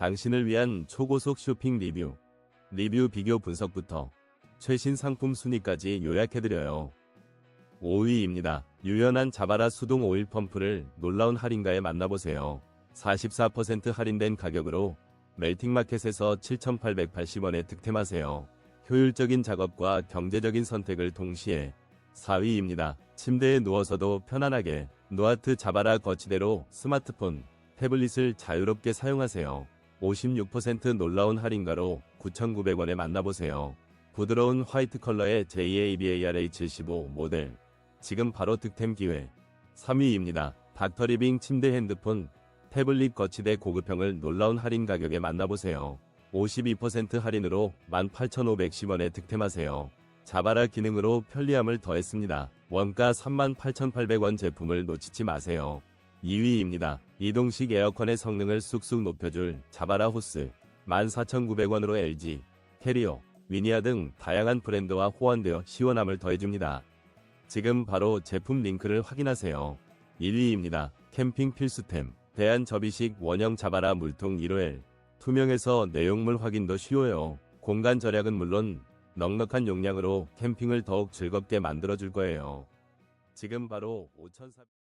당신을 위한 초고속 쇼핑 리뷰, 리뷰 비교 분석부터 최신 상품 순위까지 요약해드려요. 5위입니다. 유연한 자바라 수동 오일 펌프를 놀라운 할인가에 만나보세요. 44% 할인된 가격으로 멜팅마켓에서 7,880원에 득템하세요. 효율적인 작업과 경제적인 선택을 동시에 4위입니다. 침대에 누워서도 편안하게 노아트 자바라 거치대로 스마트폰, 태블릿을 자유롭게 사용하세요. 56% 놀라운 할인가로 9,900원에 만나보세요. 부드러운 화이트 컬러의 JABARH15 모델. 지금 바로 득템 기회. 3위입니다. 닥터리빙 침대 핸드폰, 태블릿 거치대 고급형을 놀라운 할인 가격에 만나보세요. 52% 할인으로 18,510원에 득템하세요. 자바라 기능으로 편리함을 더했습니다. 원가 38,800원 제품을 놓치지 마세요. 2위입니다. 이동식 에어컨의 성능을 쑥쑥 높여줄 자바라 호스 14,900원으로 LG, 캐리어, 위니아 등 다양한 브랜드와 호환되어 시원함을 더해줍니다. 지금 바로 제품 링크를 확인하세요. 1위입니다. 캠핑 필수템 대한 접이식 원형 자바라 물통 1호L 투명해서 내용물 확인도 쉬워요. 공간 절약은 물론 넉넉한 용량으로 캠핑을 더욱 즐겁게 만들어줄 거예요. 지금 바로 5,400